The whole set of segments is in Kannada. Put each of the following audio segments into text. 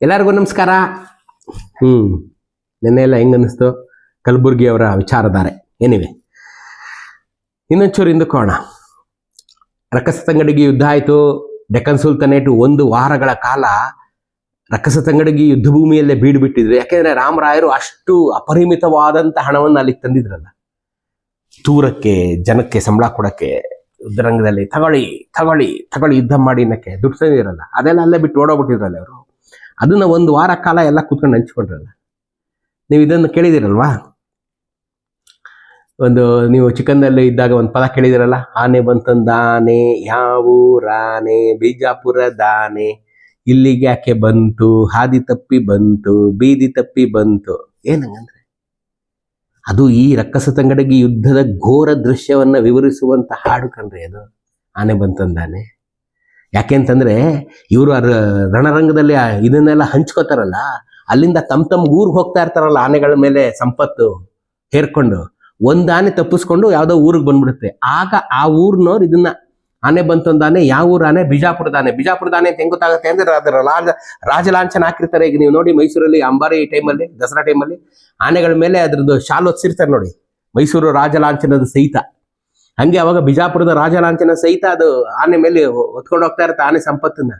ಎಲ್ಲರಿಗೂ ನಮಸ್ಕಾರ. ಹ್ಮ್, ನಿನ್ನೆ ಎಲ್ಲ ಹೆಂಗೆ ಅನ್ನಿಸ್ತು ಕಲಬುರ್ಗಿ ಅವರ ವಿಚಾರಧಾರೆ ಏನಿವೆ? ಇನ್ನೊಂಚೂರು ಹಿಂದಕ್ಕೋಣ ರಕ್ಕಸತಂಗಡಿಗೆ ಯುದ್ಧ ಆಯಿತು. ಡೆಕ್ಕನ್ ಸುಲ್ತಾನೇಟು ಒಂದು ವಾರಗಳ ಕಾಲ ರಕ್ಕಸತಂಗಡಿಗೆ ಯುದ್ಧ ಭೂಮಿಯಲ್ಲೇ ಬೀಡು ಬಿಟ್ಟಿದ್ರು ಯಾಕೆಂದ್ರೆ ರಾಮರಾಯರು ಅಷ್ಟು ಅಪರಿಮಿತವಾದಂತ ಹಣವನ್ನು ಅಲ್ಲಿಗೆ ತಂದಿದ್ರಲ್ಲ. ತೂರಕ್ಕೆ ಜನಕ್ಕೆ, ಸಂಬಳ ಕೊಡಕ್ಕೆ, ಯುದ್ಧರಂಗದಲ್ಲಿ ತಗೊಳ್ಳಿ ತಗೊಳ್ಳಿ ತಗೊಳ್ಳಿ ಯುದ್ಧ ಮಾಡಿ ಅನ್ನಕ್ಕೆ ದುಡ್ಡು ತಂದಿರಲ್ಲ ಅದೆಲ್ಲ ಅಲ್ಲೇ ಬಿಟ್ಟು ಓಡೋಗ್ಬಿಟ್ಟಿದ್ರಲ್ಲ ಅವರು ಅದನ್ನ ಒಂದು ವಾರ ಕಾಲ ಎಲ್ಲ ಕೂತ್ಕೊಂಡು ಹಂಚ್ಕೊಂಡ್ರಲ್ಲ. ನೀವು ಇದನ್ನು ಕೇಳಿದಿರಲ್ವಾ? ಒಂದು ನೀವು ಚಿಕನ್ನಲ್ಲಿ ಇದ್ದಾಗ ಒಂದು ಪದ ಕೇಳಿದಿರಲ್ಲ, ಆನೆ ಬಂತಂದಾನೆ ಯಾವೂರಾನೆ ಬಿಜಾಪುರದಾನೆ ಇಲ್ಲಿಗೆ ಯಾಕೆ ಬಂತು, ಹಾದಿ ತಪ್ಪಿ ಬಂತು, ಬೀದಿ ತಪ್ಪಿ ಬಂತು, ಏನಂಗಂದ್ರೆ? ಅದು ಈ ರಕ್ಕಸ ತಂಗಡಿಗೆ ಯುದ್ಧದ ಘೋರ ದೃಶ್ಯವನ್ನ ವಿವರಿಸುವಂತ ಹಾಡು ಕಣ್ರಿ ಅದು. ಆನೆ ಬಂತಂದಾನೆ ಯಾಕೆಂತಂದ್ರೆ ಇವರು ರಣರಂಗದಲ್ಲಿ ಇದನ್ನೆಲ್ಲ ಹಂಚ್ಕೋತಾರಲ್ಲ, ಅಲ್ಲಿಂದ ತಮ್ಮ ತಮ್ಮ ಊರಿಗೆ ಹೋಗ್ತಾ ಇರ್ತಾರಲ್ಲ ಆನೆಗಳ ಮೇಲೆ ಸಂಪತ್ತು ಹೇರ್ಕೊಂಡು, ಒಂದು ಆನೆ ತಪ್ಪಿಸ್ಕೊಂಡು ಯಾವುದೋ ಊರಿಗೆ ಬಂದ್ಬಿಡುತ್ತೆ. ಆಗ ಆ ಊರ್ನವ್ರು ಇದನ್ನ, ಆನೆ ಬಂತೊಂದಾನೆ ಯಾವ ಊರ ಆನೆ? ಬಿಜಾಪುರದ ಆನೆ. ಬಿಜಾಪುರದ ಆನೆ ಹೆಂಗ್ ಗೊತ್ತಾಗುತ್ತೆ ಅಂದ್ರೆ ಅದರ ರಾಜ, ರಾಜಲಾಂಛನ ಹಾಕಿರ್ತಾರೆ. ಈಗ ನೀವು ನೋಡಿ ಮೈಸೂರಲ್ಲಿ ಅಂಬಾರಿ ಟೈಮಲ್ಲಿ, ದಸರಾ ಟೈಮಲ್ಲಿ ಆನೆಗಳ ಮೇಲೆ ಅದ್ರದ್ದು ಶಾಲು ಹೊತ್ಸಿರ್ತಾರೆ ನೋಡಿ, ಮೈಸೂರು ರಾಜಲಾಂಛನದ ಸಹಿತ. ಹಂಗೆ ಅವಾಗ ಬಿಜಾಪುರದ ರಾಜಲಾಂಛನ ಸಹಿತ ಅದು ಆನೆ ಮೇಲೆ ಹೊತ್ಕೊಂಡು ಹೋಗ್ತಾ ಇರುತ್ತೆ ಆನೆ ಸಂಪತ್ತನ್ನ.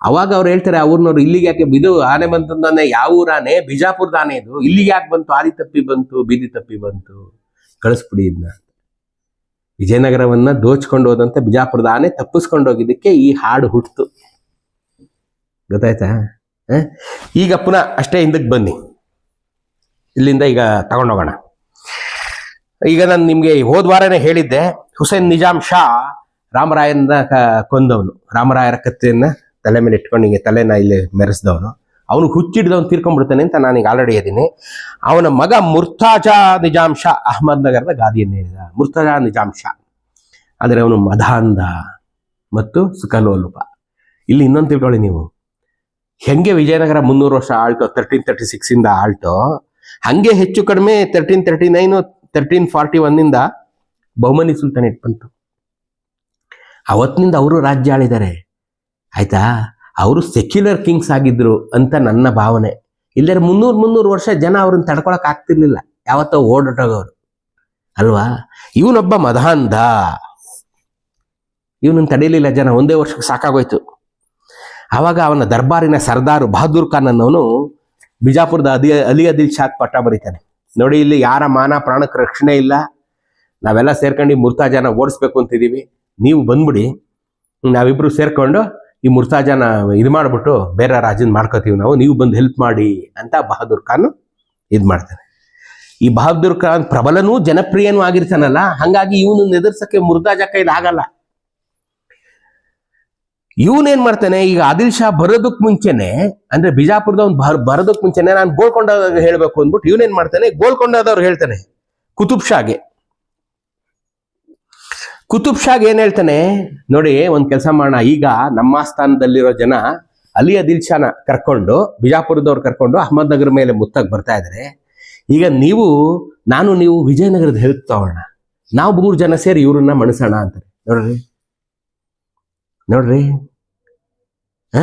ಅವಾಗ ಅವ್ರು ಹೇಳ್ತಾರೆ ಅವ್ರನ್ನವ್ರು ಇಲ್ಲಿಗೆ ಯಾಕೆ ಬಿದು? ಆನೆ ಬಂತಂದಾನೆ ಯಾವ ಊರ ಆನೆ ಬಿಜಾಪುರದ ಆನೆ ಇದು. ಇಲ್ಲಿಗೆ ಯಾಕೆ ಬಂತು? ಆದಿ ತಪ್ಪಿ ಬಂತು ಬೀದಿ ತಪ್ಪಿ ಬಂತು. ಕಳಿಸ್ಬಿಡಿ ಇದನ್ನ ವಿಜಯನಗರವನ್ನ ದೋಚ್ಕೊಂಡು ಹೋದಂತ ಬಿಜಾಪುರದ ಆನೆ ತಪ್ಪಿಸ್ಕೊಂಡು ಹೋಗಿದ್ದಕ್ಕೆ ಈ ಹಾಡು ಹುಟ್ಟಿತು ಗೊತ್ತಾಯ್ತಾ? ಈಗ ಪುನಃ ಅಷ್ಟೇ ಹಿಂದಕ್ಕೆ ಬನ್ನಿ. ಇಲ್ಲಿಂದ ಈಗ ತಗೊಂಡೋಗೋಣ. ಈಗ ನಾನು ನಿಮಗೆ ಹೋದ ಹೇಳಿದ್ದೆ, ಹುಸೇನ್ ನಿಜಾಮ್ ಶಾ ರಾಮರಾಯನ ಕೊಂದವನು. ರಾಮರಾಯರ ಕತ್ತೆಯನ್ನ ತಲೆ ಮೇಲೆ ಇಟ್ಕೊಂಡು ಹಿಂಗೆ ತಲೆನ ಇಲ್ಲಿ ಮೆರೆಸಿದವನು. ಅವನು ಹುಚ್ಚಿಡ್ದವನು ತೀರ್ಕೊಂಡ್ಬಿಡ್ತಾನೆ ಅಂತ ನಾನೀಗ ಆಲ್ರೆಡಿ ಇದ್ದೀನಿ ಅವನ ಮಗ ಮುರ್ತಾಜಾ ನಿಜಾಮ್ ಶಾ ಅಹಮದ್ ನಗರದ ಗಾದಿಯನ್ನು ಹೇಳಿದ. ಮುರ್ತಾಜಾ ನಿಜಾಮ್ ಶಾ. ಆದರೆ ಅವನು ಮಧಾಂದ ಮತ್ತು ಸುಖಲೋಲುಪ ಇಲ್ಲಿ ಇನ್ನೊಂದು ತಿಳ್ಕೊಳ್ಳಿ ನೀವು. ಹೆಂಗೆ ವಿಜಯನಗರ ಮುನ್ನೂರು ವರ್ಷ ಆಳ್ತೋ ತರ್ಟೀನ್ ತರ್ಟಿ ಸಿಕ್ಸಿಂದ ಆಳ್ತೋ, ಹಂಗೆ ಹೆಚ್ಚು ಕಡಿಮೆ thirteen thirty nine thirteen forty ಒನ್ನಿಂದ Bahmani sultanate ಬಂತು. ಅವತ್ತಿನಿಂದ ಅವರು ರಾಜ್ಯ ಆಳಿದ್ದಾರೆ. ಆಯ್ತಾ? ಅವರು ಸೆಕ್ಯುಲರ್ ಕಿಂಗ್ಸ್ ಆಗಿದ್ರು ಅಂತ ನನ್ನ ಭಾವನೆ. ಇಲ್ಲದ್ರೆ ಮುನ್ನೂರು ಮುನ್ನೂರು ವರ್ಷ ಜನ ಅವ್ರನ್ನ ತಡ್ಕೊಳಕ್ ಆಗ್ತಿರ್ಲಿಲ್ಲ. ಯಾವತ್ತೋ ಓಡಾಟೋಗವ್ರು ಅಲ್ವಾ? ಇವನೊಬ್ಬ ಮದಾಂಧ ಇವನನ್ನ ತಡೀಲಿಲ್ಲ ಜನ. ಒಂದೇ ವರ್ಷಕ್ಕೆ ಸಾಕಾಗೋಯ್ತು. ಆವಾಗ ಅವನ ದರ್ಬಾರಿನ ಸರ್ದಾರ್ ಬಹದ್ದೂರ್ ಖಾನ್ ಅನ್ನೋನು ಬಿಜಾಪುರದ ಅದಿ ಅಲಿ ಅದಿಲ್ ಶಾಕ್ ಪಟ್ಟ ಬರೀತಾನೆ. ನೋಡಿ ಇಲ್ಲಿ ಯಾರ ಮಾನ ಪ್ರಾಣಕ್ಕೆ ರಕ್ಷಣೆ ಇಲ್ಲ? ನಾವೆಲ್ಲ ಸೇರ್ಕೊಂಡು ಈ ಮುರ್ತಾಜಾನ ಓಡಿಸ್ಬೇಕು ಅಂತಿದ್ದೀವಿ ನೀವು ಬಂದ್ಬಿಡಿ. ನಾವಿಬ್ರು ಸೇರ್ಕೊಂಡು ಈ ಮುರ್ತಾಜಾನ ಇದು ಮಾಡ್ಬಿಟ್ಟು ಬೇರೆ ರಾಜನ ಮಾಡ್ಕೋತೀವಿ ನಾವು. ನೀವು ಬಂದು ಹೆಲ್ಪ್ ಮಾಡಿ ಅಂತ ಬಹದ್ದೂರ್ ಖಾನ್ ಇದು ಮಾಡ್ತಾನೆ. ಈ ಬಹದ್ದೂರ್ ಖಾನ್ ಪ್ರಬಲನೂ ಜನಪ್ರಿಯನೂ ಆಗಿರ್ತಾನಲ್ಲ, ಹಂಗಾಗಿ ಇವನು ಎದುರ್ಸಕ್ಕೆ ಮುರ್ತಾಜಾ ಕೈಲಿ ಆಗಲ್ಲ ಇವನೇನ್ ಮಾಡ್ತಾನೆ, ಈಗ ಆದಿಲ್ ಶಾ ಬರೋದಕ್ ಮುಂಚೆನೆ, ಅಂದ್ರೆ ಬಿಜಾಪುರದ ಒಂದು ಬರೋದಕ್ ಮುಂಚೆನೆ ನಾನು ಗೋಲ್ಕೊಂಡ ಹೇಳ್ಬೇಕು ಅಂದ್ಬಿಟ್ಟು ಇವನೇನ್ ಮಾಡ್ತಾನೆ, ಗೋಲ್ಕೊಂಡದವ್ರು ಹೇಳ್ತಾನೆ, ಕುತುಬ್ ಶಾಗೆ ಕುತುಬ್ ಶಾಗ್ ಏನ್ ಹೇಳ್ತಾನೆ, ನೋಡಿ ಒಂದ್ ಕೆಲಸ ಮಾಡೋಣ, ಈಗ ನಮ್ಮ ಸ್ಥಾನದಲ್ಲಿರೋ ಜನ ಅಲಿ ಅದಿಲ್ ಶಾನ ಕರ್ಕೊಂಡು, ಬಿಜಾಪುರದವ್ರು ಕರ್ಕೊಂಡು ಅಹಮದ್ ನಗರ ಮೇಲೆ ಮುತ್ತಾಗಿ ಬರ್ತಾ ಇದ್ರೆ. ಈಗ ನೀವು, ನಾನು, ನೀವು ವಿಜಯನಗರದ ಹೆಲ್ಪ್ ತಗೋಣ ನಾವು ಮೂರು ಜನ ಸೇರಿ ಇವ್ರನ್ನ ಮಣಿಸೋಣ ಅಂತಾರೆ. ನೋಡ್ರಿ. ನೋಡ್ರಿ. ಆ?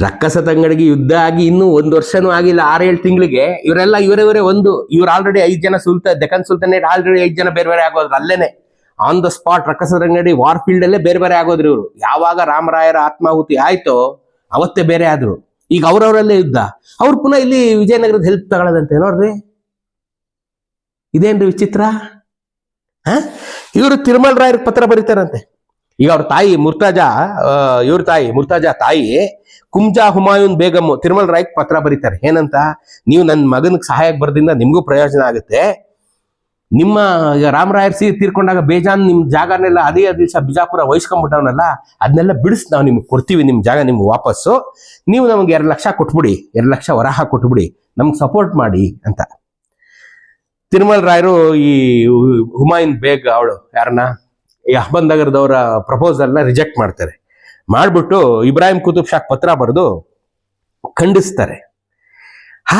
ರಕ್ಕಸ ತಂಗಡಿಗೆ ಯುದ್ಧ ಆಗಿ ಇನ್ನೂ ಒಂದು ವರ್ಷನೂ ಆಗಿಲ್ಲ, ಆರೇಳು ತಿಂಗಳಿಗೆ. ಇವರೆಲ್ಲ ಇವರೇವರೇ ಒಂದು, ಇವ್ರು ಆಲ್ರೆಡಿ ಐದು ಜನ ಸುಲ್ತ ಡೆಕನ್ ಸುಲ್ತಾನೇಟ್ ಆಲ್ರೆಡಿ ಐದು ಜನ ಬೇರೆ ಬೇರೆ ಆಗೋದ್ರು, ಅಲ್ಲೇನೆ. ಆನ್ ದ ಸ್ಪಾಟ್ ರಕ್ಕಸ ತಂಗಡಿ ವಾರ್ ಫೀಲ್ಡ್ ಅಲ್ಲೇ ಬೇರೆ ಬೇರೆ ಆಗೋದ್ರು ಇವರು. ಯಾವಾಗ ರಾಮರಾಯರ ಆತ್ಮಾಹುತಿ ಆಯ್ತೋ, ಅವತ್ತೇ ಬೇರೆ ಆದ್ರು. ಈಗ ಅವ್ರವರಲ್ಲೇ ಯುದ್ಧ. ಅವ್ರು ಪುನಃ ಇಲ್ಲಿ ವಿಜಯನಗರದ ಹೆಲ್ಪ್ ತಗೊಳ್ಳೋದಂತೆ, ನೋಡ್ರಿ. ಇದೇನ್ರಿ ವಿಚಿತ್ರ? ಹ? ಇವರು ತಿರುಮಲ್ ರಾಯರ್ ಪತ್ರ ಬರೀತಾರಂತೆ. ಈಗ ಅವ್ರ ತಾಯಿ ಮುರ್ತಾಜಾ ಇವ್ರ ತಾಯಿ, ಮುರ್ತಾಜಾ ತಾಯಿ ಕುಂಜಾ ಹುಮಾಯೂನ್ ಬೇಗಮ್ ತಿರುಮಲ್ ರಾಯ್ಗೆ ಪತ್ರ ಬರೀತಾರೆ. ಏನಂತ? ನೀವು ನನ್ನ ಮಗನಿಗೆ ಸಹಾಯಕ್ಕೆ ಬರೋದ್ರಿಂದ ನಿಮಗೂ ಪ್ರಯೋಜನ ಆಗುತ್ತೆ. ನಿಮ್ಮ ರಾಮರಾಯರ್ ಸಿ ತೀರ್ಕೊಂಡಾಗ ಬೇಜಾನ್ ನಿಮ್ಮ ಜಾಗನೆಲ್ಲ ಅದೇ ದಿವಸ ಬಿಜಾಪುರ ವಹಿಸ್ಕೊಂಡ್ಬಿಟ್ಟವನಲ್ಲ ಅದನ್ನೆಲ್ಲ ಬಿಡಿಸಿ ನಾವು ನಿಮ್ಗೆ ಕೊಡ್ತೀವಿ ನಿಮ್ಮ ಜಾಗ ನಿಮ್ಗೆ ವಾಪಸ್ಸು. ನೀವು ನಮ್ಗೆ ಎರಡು ಲಕ್ಷ ಕೊಟ್ಬಿಡಿ, ಎರಡು ಲಕ್ಷ ವರಹ ಕೊಟ್ಬಿಡಿ, ನಮ್ಗೆ ಸಪೋರ್ಟ್ ಮಾಡಿ ಅಂತ. ತಿರುಮಲ್ ರಾಯರು ಈ ಹುಮಾಯೂನ್ ಬೇಗ್ ಅವಳು ಯಾರನ್ನ? ಈ ಅಹಮದ್ ನಗರದವರ ಪ್ರಪೋಸಲ್ನ ರಿಜೆಕ್ಟ್ ಮಾಡ್ತಾರೆ. ಮಾಡಿಬಿಟ್ಟು ಇಬ್ರಾಹಿಂ ಕುತುಬ್ ಶಾಖ್ ಪತ್ರ ಬರೆದು ಖಂಡಿಸ್ತಾರೆ.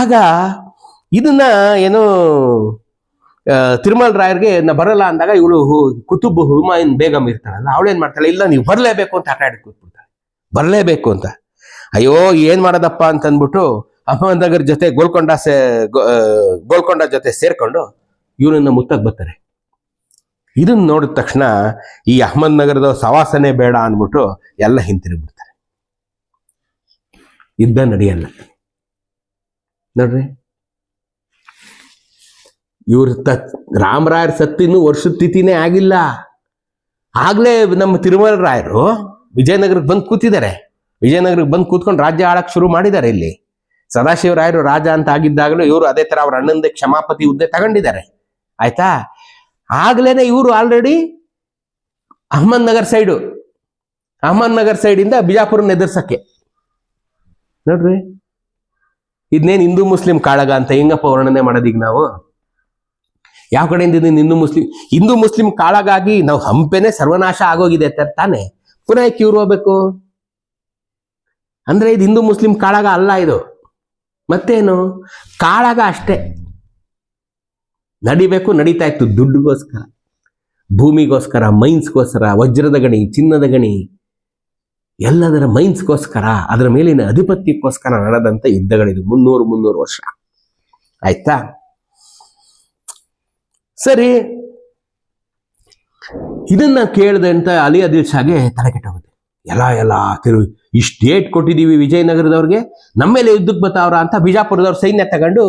ಆಗ ಇದನ್ನ ಏನು ತಿರುಮಲ್ ರಾಯರ್ಗೆ ನಾ ಬರಲ್ಲ ಅಂದಾಗ ಇವಳು ಕುತುಬ್ ಹುಮಾಯಿನ್ ಬೇಗಮ್ ಇರ್ತಾಳಲ್ಲ ಅವಳೇನ್ ಮಾಡ್ತಾಳೆ, ಇಲ್ಲ ನೀವು ಬರಲೇಬೇಕು ಅಂತ ಆಟ ಆಡಿ ಕೂತ್ಬಿಡ್ತಾಳೆ. ಬರಲೇಬೇಕು ಅಂತ. ಅಯ್ಯೋ, ಏನ್ ಮಾಡೋದಪ್ಪ ಅಂತ ಅಂದ್ಬಿಟ್ಟು ಅಹಮದ್ನಗರ್ ಜೊತೆ ಗೋಲ್ಕೊಂಡ ಸೇ ಗೋಲ್ಕೊಂಡ ಜೊತೆ ಸೇರ್ಕೊಂಡು ಇವನನ್ನ ಮುತ್ತಕ್ ಬರ್ತಾರೆ. ಇದನ್ನ ನೋಡಿದ ತಕ್ಷಣ ಈ ಅಹಮದ್ ನಗರದ ಸವಾಸನೆ ಬೇಡ ಅಂದ್ಬಿಟ್ಟು ಎಲ್ಲ ಹಿಂತಿರುಗ್ಬಿಡ್ತಾರೆ. ಯುದ್ಧ ನಡೆಯಲ್ಲ. ನೋಡ್ರಿ. ಇವ್ರ ತ ರಾಮರಾಯರ ಸತ್ತಿನ ವರ್ಷದ ತಿಥಿನೇ ಆಗಿಲ್ಲ. ಆಗ್ಲೇ ನಮ್ಮ ತಿರುಮಲ ರಾಯರು ವಿಜಯನಗರಕ್ಕೆ ಬಂದು ಕೂತಿದ್ದಾರೆ. ವಿಜಯನಗರಕ್ಕೆ ಬಂದು ಕೂತ್ಕೊಂಡು ರಾಜ್ಯ ಆಳಕ್ಕೆ ಶುರು ಮಾಡಿದ್ದಾರೆ ಇಲ್ಲಿ. ಸದಾಶಿವರಾಯರು ರಾಜ ಅಂತ ಆಗಿದ್ದಾಗಲೂ ಇವರು ಅದೇ ತರ ಅವ್ರ ಅಣ್ಣಂದೇ ಕ್ಷಮಾಪತಿ ಹುದ್ದೆ ತಗೊಂಡಿದ್ದಾರೆ. ಆಯ್ತಾ? ಆಗ್ಲೇನೆ ಇವರು ಆಲ್ರೆಡಿ ಅಹಮದ್ ನಗರ್ ಸೈಡು ಅಹಮದ್ ನಗರ್ ಸೈಡಿಂದ ಬಿಜಾಪುರನ ಎದುರ್ಸಕ್ಕೆ. ನೋಡ್ರಿ? ಇದನ್ನೇನು ಹಿಂದೂ ಮುಸ್ಲಿಂ ಕಾಳಗ ಅಂತ ಹೆಂಗಪ್ಪ ವರ್ಣನೆ ಮಾಡೋದೀಗ ನಾವು? ಯಾವ ಕಡೆಯಿಂದ ಹಿಂದೂ ಮುಸ್ಲಿಂ ಹಿಂದೂ ಮುಸ್ಲಿಂ ಕಾಳಗಾಗಿ ನಾವು ಹಂಪೆನೆ ಸರ್ವನಾಶ ಆಗೋಗಿದೆ ಅಂತ ತಾನೆ. ಪುನಃ ಕ್ಯೂರ್ ಹೋಗ್ಬೇಕು? ಅಂದ್ರೆ ಇದು ಹಿಂದೂ ಮುಸ್ಲಿಂ ಕಾಳಗ ಅಲ್ಲ ಇದು. ಮತ್ತೇನು? ಕಾಳಗ ಅಷ್ಟೇ. ನಡಿಬೇಕು, ನಡೀತಾ ಇತ್ತು ದುಡ್ಡುಗೋಸ್ಕರ. ಭೂಮಿಗೋಸ್ಕರ, ಮೈನ್ಸ್ಗೋಸ್ಕರ, ವಜ್ರದ ಗಣಿ, ಚಿನ್ನದ ಗಣಿ, ಎಲ್ಲದರ ಮೈನ್ಸ್ಗೋಸ್ಕರ, ಅದರ ಮೇಲಿನ ಅಧಿಪತ್ಯಕ್ಕೋಸ್ಕರ ನಡೆದಂತ ಯುದ್ಧಗಳಿದು ಮುನ್ನೂರು ಮುನ್ನೂರು ವರ್ಷ. ಆಯ್ತಾ? ಸರಿ. ಇದನ್ನ ಕೇಳಿದಂತ ಅಲಿ ಅದಿಲ್ ಶಾಗೆ ತಲೆ ಕೆಟ್ಟೋಗುತ್ತೆ. ಎಲ್ಲ ಎಲ್ಲ ತಿರು, ಇಷ್ಟು ಡೇಟ್ ಕೊಟ್ಟಿದ್ದೀವಿ ವಿಜಯನಗರದವ್ರಿಗೆ ನಮ್ಮ ಮೇಲೆ ಯುದ್ಧಕ್ಕೆ ಬರ್ತಾವ್ರ ಅಂತ ಬಿಜಾಪುರದವ್ರ ಸೈನ್ಯ ತಗೊಂಡು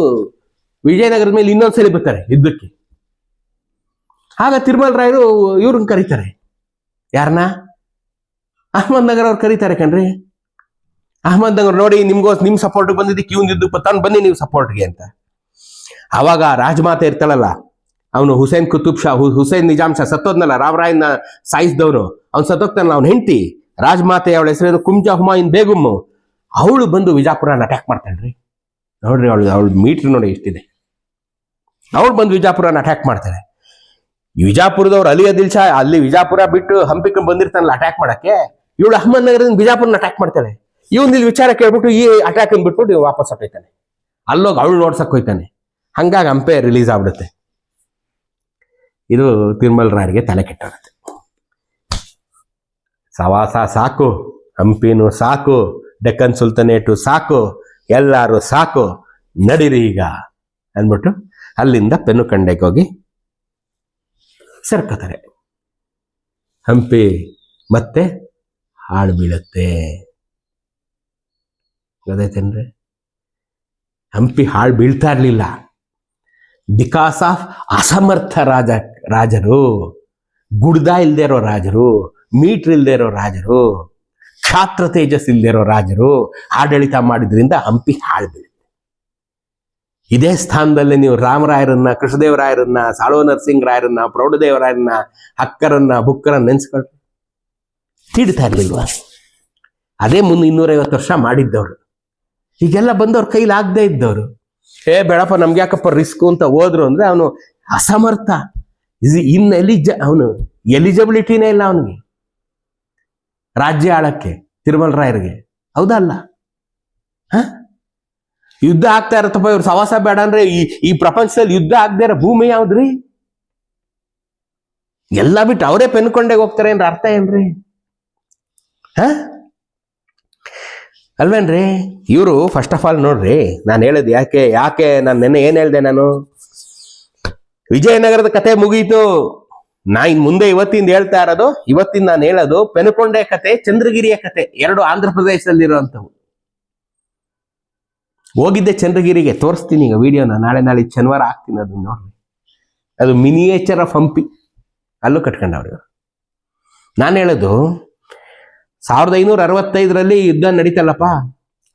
ವಿಜಯನಗರದ ಮೇಲೆ ಇನ್ನೊಂದ್ಸಲಿ ಬರ್ತಾರೆ ಯುದ್ಧಕ್ಕೆ. ಆಗ ತಿರುಮಲ್ ರಾಯರು ಇವ್ರನ್ನ ಕರೀತಾರೆ. ಯಾರನ್ನ ಅಹಮದ್ ನಗರ್ ಅವ್ರು ಕರೀತಾರೆ ಕಣ್ರಿ. ಅಹಮದ್ ನಗರ್ ನೋಡಿ, ನಿಮ್ಗೋಸ್ ನಿಮ್ ಸಪೋರ್ಟ್ ಬಂದಿದ್ದಕ್ಕೆ ಇವ್ನ ಯುದ್ಧಕ್ಕೆ ತಂದು ಬನ್ನಿ ನೀವು ಸಪೋರ್ಟ್ಗೆ ಅಂತ. ಅವಾಗ ರಾಜಮಾತೆ ಇರ್ತಾಳಲ್ಲ, ಅವನು ಹುಸೇನ್ ಕುತುಬ್ ಶಾ ಹುಸೇನ್ ನಿಜಾಮ್ ಶಾ ಸತ್ತೋದ್ನಲ್ಲ ರಾಮರಾಯನ ಸಾಯಿಸಿದವನು ಅವ್ನು ಸತ್ತೋಗ್ತಾನಲ್ಲ ಅವ್ನ ಹೆಂಡತಿ. ರಾಜಮಾತೆ ಅವಳ ಹೆಸರೇನು ಕುಂಜ ಹುಮಾಯಿನ್ ಬೇಗುಮ್ ಅವಳು ಬಂದು ವಿಜಾಪುರನ ಅಟ್ಯಾಕ್ ಮಾಡ್ತಾಳ್ರಿ. ನೋಡ್ರಿ ಅವಳು ಅವಳು ಮೀಟ್ರ್ ನೋಡಿ ಎಷ್ಟಿದೆ. ಅವಳು ಬಂದು ವಿಜಾಪುರನ ಅಟ್ಯಾಕ್ ಮಾಡ್ತಾರೆ. ವಿಜಾಪುರದವ್ರು ಅಲಿಯ ಅದಿಲ್ ಶಾ, ಅಲ್ಲಿ ವಿಜಾಪುರ ಬಿಟ್ಟು ಹಂಪಿಕ ಬಂದಿರ್ತಾನಲ್ಲ ಅಟ್ಯಾಕ್ ಮಾಡಕ್ಕೆ, ಇವಳು ಅಹಮದ್ ನಗರದಿಂದ ಬಿಜಾಪುರನ ಅಟ್ಯಾಕ್ ಮಾಡ್ತಾಳೆ. ಇವನ್ ಇಲ್ಲಿ ವಿಚಾರ ಕೇಳ್ಬಿಟ್ಟು ಈ ಅಟ್ಯಾಕ್ ಬಿಟ್ಬಿಟ್ಟು ವಾಪಸ್ ಹೊಟ್ಟೋಯ್ತಾನೆ ಅಲ್ಲೋಗಿ ಅವಳು ನೋಡ್ಸಕ್ ಹೋಯ್ತಾನೆ. ಹಂಗಾಗಿ ಹಂಪೆ ರಿಲೀಸ್ ಆಗ್ಬಿಡುತ್ತೆ. ಇದು ತಿರುಮಲ್ ರಾಯರಿಗೆ ತಲೆ ಕೆಟ್ಟೋಗುತ್ತೆ. ಸವಾಸ ಸಾಕು, ಹಂಪಿನೂ ಸಾಕು, ಡೆಕ್ಕನ್ ಸುಲ್ತಾನೇಟು ಸಾಕು, ಎಲ್ಲರೂ ಸಾಕು, ನಡೀರಿ ಈಗ ಅಂದ್ಬಿಟ್ಟು ಅಲ್ಲಿಂದ ಪೆನ್ನು ಕಂಡೆಗೆ ಹೋಗಿ ಸೇರ್ಕೋತಾರೆ. ಹಂಪಿ ಮತ್ತೆ ಹಾಳು ಬೀಳುತ್ತೆ. ಗೊತ್ತಾಯ್ತೇನ್ರಿ? ಹಂಪಿ ಹಾಳು ಬೀಳ್ತಾ ಇರಲಿಲ್ಲ. ಬಿಕಾಸ್ ಆಫ್ ಅಸಮರ್ಥ ರಾಜ, ರಾಜರು, ಗುಡ್ದ ಇಲ್ಲದೆ ಇರೋ ರಾಜರು, ಮೀಟ್ರ್ ಇಲ್ಲದೆ ಇರೋ ರಾಜರು, ಕ್ಷಾತ್ರ ತೇಜಸ್ ಇಲ್ಲದೆ ಇರೋ ರಾಜರು ಆಡಳಿತ ಮಾಡಿದ್ರಿಂದ ಹಂಪಿ ಹಾಳು ಬೀಳುತ್ತೆ. ಇದೇ ಸ್ಥಾನದಲ್ಲಿ ನೀವು ರಾಮರಾಯರನ್ನ, ಕೃಷ್ಣದೇವರಾಯರನ್ನ, ಸಾಳುವ ನರಸಿಂಗ್ ರಾಯರನ್ನ ಪ್ರೌಢದೇವರಾಯರನ್ನ, ಹಕ್ಕರನ್ನ, ಬುಕ್ಕರನ್ನ ನೆನ್ಸ್ಕೊಳ್ರಿ. ತೀಡ್ತಾ ಇರ್ಲಿಲ್ವಾ? ಅದೇ ಮುಂದೆ ಇನ್ನೂರೈವತ್ತು ವರ್ಷ ಮಾಡಿದ್ದವ್ರು. ಈಗೆಲ್ಲ ಬಂದವ್ರ ಕೈಲಿ ಆಗದೆ ಇದ್ದವ್ರು. ಏ ಬೇಡಪ್ಪ, ನಮ್ಗೆ ಯಾಕಪ್ಪ ರಿಸ್ಕ್ ಅಂತ ಹೋದ್ರು ಅಂದ್ರೆ ಅವನು ಅಸಮರ್ಥ. ಇಸ್ ಇನ್ ಎಲಿಜ ಅವನು ಎಲಿಜಿಬಿಲಿಟಿನೇ ಇಲ್ಲ ಅವನಿಗೆ. ರಾಜ್ಯ ಆಳಕ್ಕೆ ತಿರುಮಲ ರಾಯರಿಗೆ ಹೌದಲ್ಲ? ಯುದ್ಧ ಆಗ್ತಾ ಇರತ್ತಪ್ಪ, ಇವ್ರು ಸವಾಸ ಬೇಡ ಅಂದ್ರೆ ಈ ಈ ಪ್ರಪಂಚದಲ್ಲಿ ಯುದ್ಧ ಆಗದೆ ಇರೋ ಭೂಮಿ ಯಾವ್ದ್ರಿ? ಎಲ್ಲ ಬಿಟ್ಟು ಅವರೇ ಪೆನ್ಕೊಂಡೇ ಹೋಗ್ತಾರೆ ಅಂದ್ರೆ ಅರ್ಥ ಏನ್ರಿ? ಹ? ಅಲ್ವೇನ್ರಿ? ಇವರು ಫಸ್ಟ್ ಆಫ್ ಆಲ್ ನೋಡ್ರಿ, ನಾನು ಹೇಳೋದು ಯಾಕೆ ಯಾಕೆ ನಾನು ನೆನ್ನೆ ಏನ್ ಹೇಳ್ದೆ ನಾನು? ವಿಜಯನಗರದ ಕತೆ ಮುಗೀತು. ನಾ ಇನ್ ಮುಂದೆ ಇವತ್ತಿಂದ ಹೇಳ್ತಾ ಇರೋದು, ಇವತ್ತಿಂದ ನಾನು ಹೇಳೋದು ಪೆನುಕೊಂಡೆ ಕತೆ, ಚಂದ್ರಗಿರಿಯ ಕತೆ, ಎರಡು ಆಂಧ್ರ ಪ್ರದೇಶದಲ್ಲಿರುವಂತವು ಹೋಗಿದ್ದೆ ಚಂದ್ರಗಿರಿಗೆ, ತೋರಿಸ್ತೀನಿ ಈಗ ವಿಡಿಯೋನ ನಾಳೆ ನಾಳೆ ಶನಿವಾರ ಹಾಕ್ತೀನಿ ಅದನ್ನ ನೋಡ್ರಿ. ಅದು ಮಿನಿಯೇಚರ್ ಆಫ್ ಹಂಪಿ. ಅಲ್ಲೂ ಕಟ್ಕೊಂಡವ್ರಿ ನಾನು ಹೇಳೋದು, ಸಾವಿರದ ಐನೂರ ಅರವತ್ತೈದರಲ್ಲಿ ಯುದ್ಧ ನಡೀತಲ್ಲಪ್ಪ?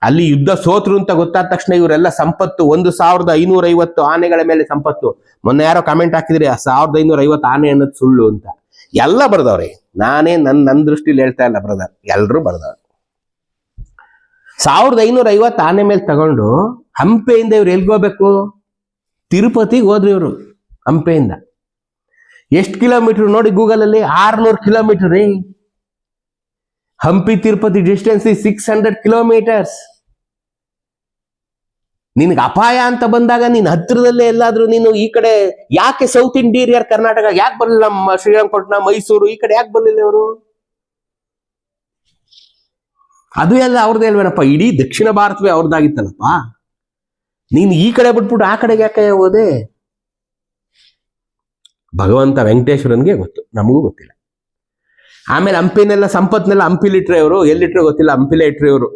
ಅಲ್ಲಿ ಯುದ್ಧ ಸೋತ್ರು ಅಂತ ಗೊತ್ತಾದ ತಕ್ಷಣ ಇವರೆಲ್ಲ ಸಂಪತ್ತು, ಒಂದು ಸಾವಿರದ ಐನೂರ ಐವತ್ತು ಆನೆಗಳ ಮೇಲೆ ಸಂಪತ್ತು. ಮೊನ್ನೆ ಯಾರೋ ಕಾಮೆಂಟ್ ಹಾಕಿದ್ರಿ, ಆ ಸಾವಿರದ ಐನೂರ ಐವತ್ತು ಆನೆ ಅನ್ನೋದು ಸುಳ್ಳು ಅಂತ. ಎಲ್ಲ ಬರ್ದವ್ರಿ. ನಾನೇ ನನ್ನ ನನ್ನ ದೃಷ್ಟಿಲಿ ಹೇಳ್ತಾ ಇಲ್ಲ ಬ್ರದರ್ ಎಲ್ಲರೂ ಬರ್ದವ್ರೆ. ಸಾವಿರದ ಐನೂರ ಐವತ್ತು ಆನೆ ಮೇಲೆ ತಗೊಂಡು ಹಂಪೆಯಿಂದ ಇವ್ರು ಎಲ್ಗೋಬೇಕು ತಿರುಪತಿಗೆ ಹೋದ್ರು ಇವರು ಹಂಪೆಯಿಂದ. ಎಷ್ಟು ಕಿಲೋಮೀಟರ್ ನೋಡಿ ಗೂಗಲಲ್ಲಿ? ಆರ್ನೂರು ಕಿಲೋಮೀಟರ್ ರೀ. ಹಂಪಿ, ತಿರುಪತಿ ಡಿಸ್ಟೆನ್ಸ್ ಈ ಸಿಕ್ಸ್ ಹಂಡ್ರೆಡ್ ಕಿಲೋಮೀಟರ್ಸ್. ನಿನಗೆ ಅಪಾಯ ಅಂತ ಬಂದಾಗ ನೀನು ಹತ್ತಿರದಲ್ಲೇ ಎಲ್ಲಾದ್ರೂ ನೀನು ಈ ಕಡೆ ಯಾಕೆ ಸೌತ್ ಇಂಡೀರಿಯರ್ ಕರ್ನಾಟಕ ಯಾಕೆ ಬರಲಿಲ್ಲ ನಮ್ಮ ಶ್ರೀರಂಗಪಟ್ಟಣ, ಮೈಸೂರು, ಈ ಕಡೆ ಯಾಕೆ ಬರಲಿಲ್ಲ ಇವರು? ಅದು ಎಲ್ಲ ಅವ್ರದ್ದೇ ಅಲ್ವೇನಪ್ಪ? ಇಡೀ ದಕ್ಷಿಣ ಭಾರತವೇ ಅವ್ರದ್ದಾಗಿತ್ತಲ್ಲಪ್ಪ? ನೀನು ಈ ಕಡೆ ಬಿಟ್ಬಿಟ್ಟು ಆ ಕಡೆಗೆ ಯಾಕೆ ಹೋದೆ? ಭಗವಂತ ವೆಂಕಟೇಶ್ವರನ್ಗೆ ಗೊತ್ತು, ನಮಗೂ ಗೊತ್ತಿಲ್ಲ. ಆಮೇಲೆ ಹಂಪಿನೆಲ್ಲ, ಸಂಪತ್ನೆಲ್ಲ ಹಂಪಿಲಿಟ್ರೆ ಇವರು ಎಲ್ಲಿಟ್ರೆ ಗೊತ್ತಿಲ್ಲ ಹಂಪಿಲೇ ಇಟ್ರೆ ಇವರು